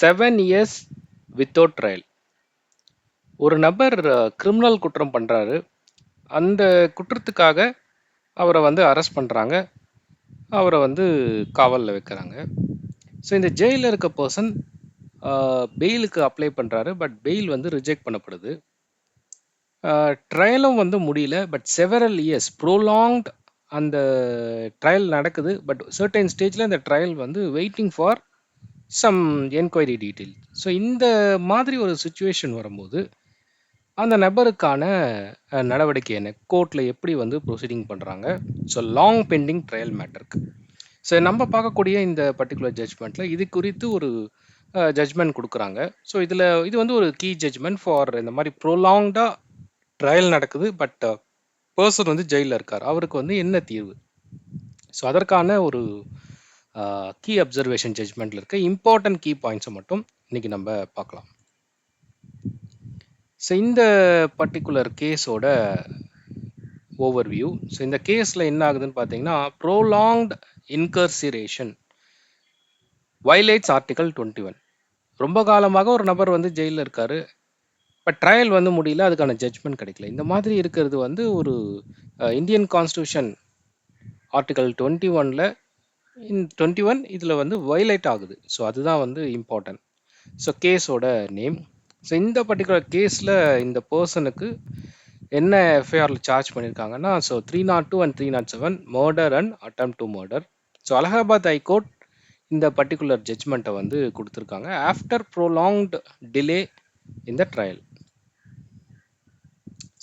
Seven years without trial ஒரு நபர் criminal குற்றம் பண்ணுறாரு அந்த குற்றத்துக்காக அவரை வந்து அரெஸ்ட் பண்ணுறாங்க அவரை வந்து காவலில் வைக்கிறாங்க. ஸோ இந்த ஜெயிலில் இருக்க பர்சன் பெயிலுக்கு அப்ளை பண்ணுறாரு பட் பெயில் வந்து ரிஜெக்ட் பண்ணப்படுது. ட்ரையலும் வந்து முடியல. பட் செவரல் இயர்ஸ் ப்ரோலாங்ட் அந்த ட்ரையல் நடக்குது. பட் சர்டைன் ஸ்டேஜில் அந்த ட்ரையல் வந்து waiting for some enquiry detail so இந்த மாதிரி ஒரு சுச்சுவேஷன் வரும்போது அந்த நபருக்கான நடவடிக்கை என்ன? கோர்ட்டில் எப்படி வந்து ப்ரொசீடிங் பண்ணுறாங்க ஸோ லாங் பெண்டிங் ட்ரையல் மேட்டருக்கு ஸோ நம்ம பார்க்கக்கூடிய இந்த பர்டிகுலர் ஜட்ஜ்மெண்ட்டில் இது குறித்து ஒரு ஜட்ஜ்மெண்ட் கொடுக்குறாங்க. ஸோ இதில் இது வந்து ஒரு கீ ஜட்ஜ்மெண்ட் ஃபார் இந்த மாதிரி ப்ரோலாங்டாக ட்ரையல் நடக்குது. பட் பர்சன் வந்து ஜெயிலில் இருக்கார். அவருக்கு வந்து என்ன தீர்வு? ஸோ அதற்கான ஒரு கீ அப்சர்வேஷன் ஜட்ஜ்மெண்ட்டில் இருக்க இம்பார்ட்டன்ட் கீ பாயிண்ட்ஸை மட்டும் இன்னைக்கு நம்ம பார்க்கலாம். ஸோ இந்த பர்டிகுலர் கேஸோட ஓவர்வியூ ஸோ இந்த கேஸில் என்ன ஆகுதுன்னு பார்த்தீங்கன்னா prolonged incarceration violates article twenty one ரொம்ப காலமாக ஒரு நபர் வந்து ஜெயிலில் இருக்கார். பட் ட்ரையல் வந்து முடியல அதுக்கான ஜட்ஜ்மெண்ட் கிடைக்கல. இந்த மாதிரி இருக்கிறது வந்து ஒரு இந்தியன் கான்ஸ்டியூஷன் ஆர்டிகல் டுவெண்ட்டி ஒனில் இன் டுவெண்ட்டி ஒன் இதில் வந்து வயலேட் ஆகுது. ஸோ அதுதான் வந்து இம்பார்ட்டன்ட் ஸோ கேஸோட நேம் ஸோ இந்த பர்டிகுலர் கேஸில் இந்த பர்சனுக்கு என்ன எஃப்ஐஆரில் சார்ஜ் பண்ணியிருக்காங்கன்னா so three nought two and three nought seven murder and attempt to murder so Allahabad high court இந்த பர்டிகுலர் ஜட்ஜ்மெண்ட்டை வந்து கொடுத்துருக்காங்க. ஆஃப்டர் ப்ரோலாங்ட் டிலே இந்த ட்ரையல்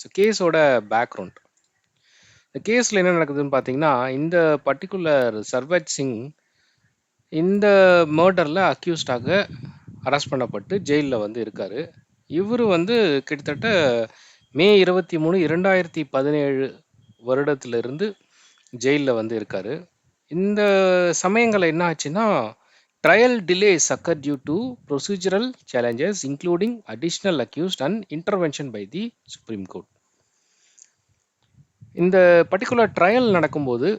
ஸோ கேஸோட பேக்ரவுண்ட் இந்த கேஸில் என்ன நடக்குதுன்னு பார்த்தீங்கன்னா இந்த பர்டிகுலர் சர்வஜ் சிங் இந்த மர்டரில் அக்யூஸ்டாக அரெஸ்ட் பண்ணப்பட்டு ஜெயிலில் வந்து இருக்கார். இவர் வந்து கிட்டத்தட்ட மே இருபத்தி மூணு இரண்டாயிரத்தி பதினேழு வருடத்திலிருந்து ஜெயிலில் வந்து இருக்கார். இந்த சமயங்களில் என்ன ஆச்சுன்னா ட்ரையல் டிலே சக்கர் due to procedural challenges including additional accused and intervention by the supreme court இந்த பர்டிகுலர் ட்ரையல் நடக்கும்போது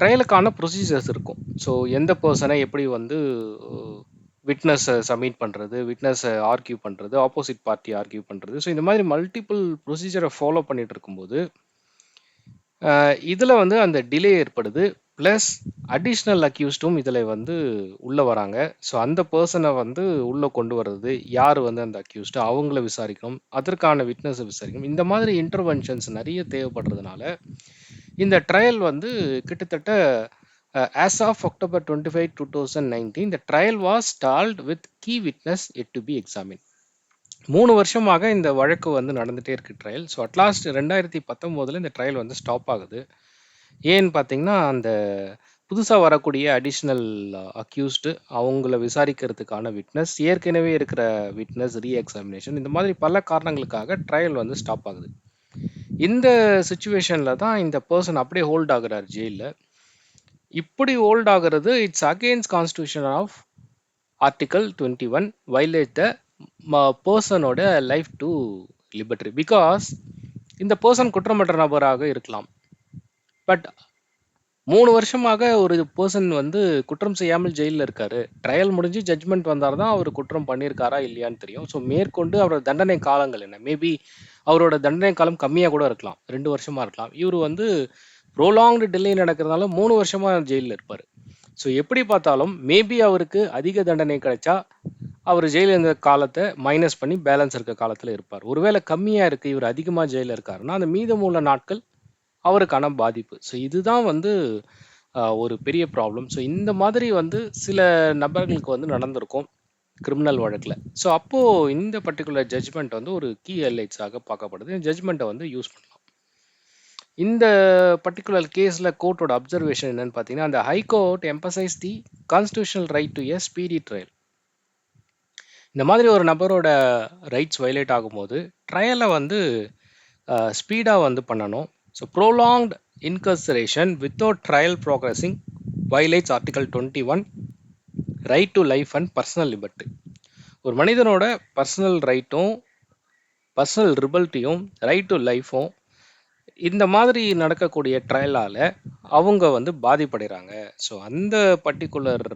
ட்ரையலுக்கான ப்ரொசீஜர்ஸ் இருக்கும். ஸோ எந்த பர்சனை எப்படி வந்து விட்னஸை சப்மிட் பண்ணுறது விட்னஸை ஆர்கியூ பண்ணுறது ஆப்போசிட் பார்ட்டி ஆர்கியூ பண்ணுறது ஸோ இந்த மாதிரி மல்டிபிள் ப்ரொசீஜரை ஃபாலோ பண்ணிகிட்டு இருக்கும்போது இதில் வந்து அந்த டிலே ஏற்படுது. ப்ளஸ் அடிஷ்னல் அக்யூஸ்டும் இதில் வந்து உள்ளே வராங்க. ஸோ அந்த பர்சனை வந்து உள்ளே கொண்டு வர்றது யார் வந்து அந்த அக்யூஸ்டு அவங்கள விசாரிக்கணும். அதற்கான விட்னஸை விசாரிக்கணும். இந்த மாதிரி இன்டர்வென்ஷன்ஸ் நிறைய தேவைப்படுறதுனால இந்த ட்ரையல் வந்து கிட்டத்தட்ட as of October twenty five two thousand nineteen இந்த trial was stalled with key witness yet to be examine மூணு வருஷமாக இந்த வழக்கு வந்து நடந்துகிட்டே இருக்கு ட்ரையல் ஸோ அட்லாஸ்ட் ரெண்டாயிரத்தி பத்தொம்போதில் இந்த ட்ரையல் வந்து ஸ்டாப் ஆகுது. ஏன்னு பார்த்தீங்கன்னா அந்த புதுசாக வரக்கூடிய அடிஷ்னல் அக்யூஸ்டு அவங்கள விசாரிக்கிறதுக்கான விட்னஸ் ஏற்கனவே இருக்கிற விட்னஸ் ரீ எக்ஸாமினேஷன் இந்த மாதிரி பல காரணங்களுக்காக ட்ரையல் வந்து ஸ்டாப் ஆகுது. இந்த சுச்சுவேஷனில் தான் இந்த பர்சன் அப்படியே ஹோல்ட் ஆகுறார் ஜெயிலில் இப்படி ஹோல்ட் ஆகுறது it's against constitution of article twenty one violate the பர்சனோட life to liberty because இந்த பர்சன் குற்றமற்ற நபராக இருக்கலாம். பட் மூணு வருஷமாக ஒரு பர்சன் வந்து குற்றம் செய்யாமல் ஜெயிலில் இருக்காரு. ட்ரையல் முடிஞ்சு ஜட்ஜ்மெண்ட் வந்தால் தான் அவர் குற்றம் பண்ணியிருக்காரா இல்லையான்னு தெரியும். ஸோ மேற்கொண்டு அவரோட தண்டனை காலங்கள் என்ன? மேபி அவரோட தண்டனை காலம் கம்மியாக கூட இருக்கலாம். ரெண்டு வருஷமா இருக்கலாம். இவர் வந்து ப்ரோலாங்டு டிலே நடக்கிறதுனால மூணு வருஷமா ஜெயிலில் இருப்பார். ஸோ எப்படி பார்த்தாலும் மேபி அவருக்கு அதிக தண்டனை கிடைச்சா அவர் ஜெயிலில் இருந்த காலத்தை மைனஸ் பண்ணி பேலன்ஸ் இருக்க காலத்தில் இருப்பார். ஒருவேளை கம்மியாக இருக்குது இவர் அதிகமாக ஜெயிலில் இருக்காருன்னா அந்த மீதமுள்ள நாட்கள் அவருக்கான பாதிப்பு. ஸோ இதுதான் வந்து ஒரு பெரிய ப்ராப்ளம் ஸோ இந்த மாதிரி வந்து சில நபர்களுக்கு வந்து நடந்திருக்கும் கிரிமினல் வழக்கில். ஸோ அப்போது இந்த பர்டிகுலர் ஜட்ஜ்மெண்ட் வந்து ஒரு கீ ஹைலைட்ஸாக பார்க்கப்படுது. இந்த ஜட்ஜ்மெண்ட்டை வந்து யூஸ் பண்ணலாம். இந்த பர்டிகுலர் கேஸில் கோர்ட்டோட அப்சர்வேஷன் என்னன்னு பார்த்தீங்கன்னா அந்த high court emphasise the constitutional right to a speedy trial இந்த மாதிரி ஒரு நபரோட ரைட்ஸ் வயலேட் ஆகும்போது ட்ரையலை வந்து ஸ்பீடாக வந்து பண்ணணும். So prolonged incarceration without trial progressing violates article twenty one right to life and personal liberty ஒரு மனிதனோட பர்சனல் ரைட்டும் பர்சனல் ரிபல்ட்டியும் ரைட் டு லைஃப்பும் இந்த மாதிரி நடக்கக்கூடிய ட்ரையலால் அவங்க வந்து பாதிப்படைகிறாங்க ஸோ அந்த பர்டிகுலர்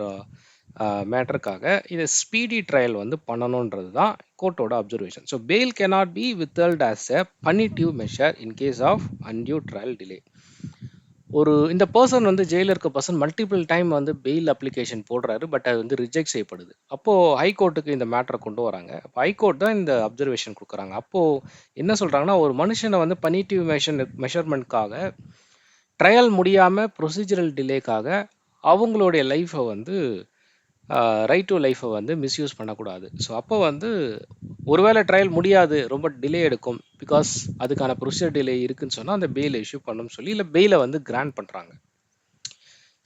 மேட்டருக்காக இதை ஸ்பீடி ட்ரையல் வந்து பண்ணணுன்றது தான் கோர்ட்டோட observation so bail cannot be withheld as a punitive measure in case of undue trial delay ஒரு இந்த பர்சன் வந்து ஜெயிலில் இருக்க பர்சன் மல்டிபிள் டைம் வந்து பெயில் அப்ளிகேஷன் போடுறாரு பட் அது வந்து ரிஜெக்ட் செய்யப்படுது. அப்போது ஹைகோர்ட்டுக்கு இந்த மேட்டரை கொண்டு வராங்க. அப்போ ஹைகோர்ட் தான் இந்த அப்சர்வேஷன் கொடுக்குறாங்க. அப்போது என்ன சொல்கிறாங்கன்னா ஒரு மனுஷனை வந்து பனிட்டிவ் மெஷன் மெஷர்மெண்ட்காக ட்ரையல் முடியாமல் ப்ரொசீஜரல் டிலேக்காக அவங்களுடைய லைஃப்பை வந்து ரைட் டு லைஃப்பை வந்து மிஸ்யூஸ் பண்ணக்கூடாது. ஸோ அப்போ வந்து ஒருவேளை ட்ரையல் முடியாது ரொம்ப டிலே எடுக்கும். பிகாஸ் அதுக்கான ப்ரொசீஜர் டிலே இருக்குன்னு சொன்னால் அந்த பெயில் இஷ்யூ பண்ணணும்னு சொல்லி இல்லை பெயிலை வந்து கிராண்ட் பண்ணுறாங்க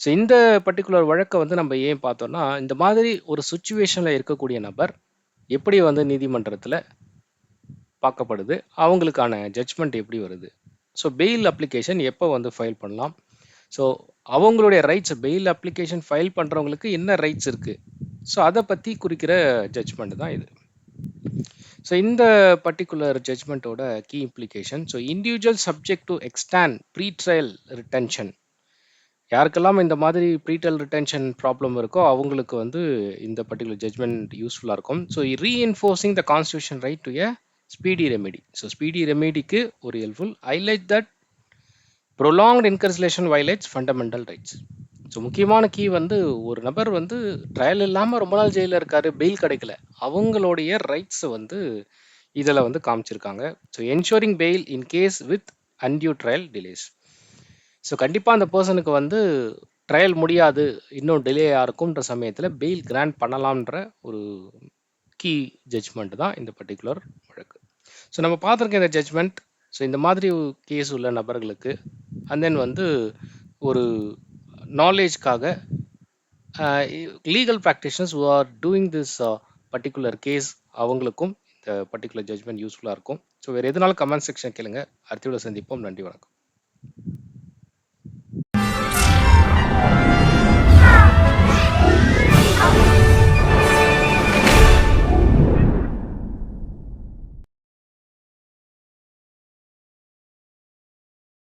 ஸோ இந்த பர்டிகுலர் வழக்கை வந்து நம்ம ஏன் பார்த்தோம்னா இந்த மாதிரி ஒரு சுச்சுவேஷனில் இருக்கக்கூடிய நபர் எப்படி வந்து நீதிமன்றத்தில் பார்க்கப்படுது அவங்களுக்கான ஜட்ஜ்மெண்ட் எப்படி வருது? ஸோ பெயில் அப்ளிகேஷன் எப்போ வந்து ஃபைல் பண்ணலாம்? ஸோ அவங்களுடைய ரைட்ஸ் பெயில் அப்ளிகேஷன் ஃபைல் பண்ணுறவங்களுக்கு என்ன ரைட்ஸ் இருக்குது ஸோ அதை பற்றி குறிக்கிற ஜட்ஜ்மெண்ட் தான் இது. ஸோ இந்த particular ஜட்ஜ்மெண்ட்டோட key implication so individual subject to extend pre trial retention யாருக்கெல்லாம் இந்த மாதிரி ப்ரீட்டல் ரிட்டென்ஷன் ப்ராப்ளம் இருக்கோ அவங்களுக்கு வந்து இந்த பர்டிகுலர் ஜட்மெண்ட் யூஸ்ஃபுல்லாக இருக்கும். So reinforcing the constitution right to a speedy remedy so speedy ரெமெடிக்கு ஒரு helpful I like that prolonged incarceration violates fundamental rights so முக்கியமான கீ வந்து ஒரு நபர் வந்து ட்ரையல் இல்லாமல் ரொம்ப நாள் ஜெயிலில் இருக்காரு பெயில் கிடைக்கல. அவங்களுடைய ரைட்ஸை வந்து இதில் வந்து காமிச்சிருக்காங்க. So ensuring bail in case with undue trial delays so கண்டிப்பாக அந்த பர்சனுக்கு வந்து ட்ரையல் முடியாது இன்னும் டிலே இருக்கும்ன்ற சமயத்தில் பெயில் கிராண்ட் பண்ணலாம்ன்ற ஒரு கீ ஜட்ஜ்மெண்ட் தான் இந்த பர்டிகுலர் வழக்கு. ஸோ நம்ம பார்த்துருக்க இந்த ஜட்ஜ்மெண்ட் ஸோ இந்த மாதிரி கேஸ் உள்ள நபர்களுக்கு அண்ட் தென் வந்து ஒரு நாலேஜ்க்காக legal practitioners who are doing this particular case அவங்களுக்கும் இந்த பர்டிகுலர் ஜட்ஜ்மெண்ட் யூஸ்ஃபுல்லாக இருக்கும். ஸோ வேறு எதுனாலும் கமெண்ட் செக்ஷன் கேளுங்க. அடுத்த சந்திப்போம். நன்றி வணக்கம்.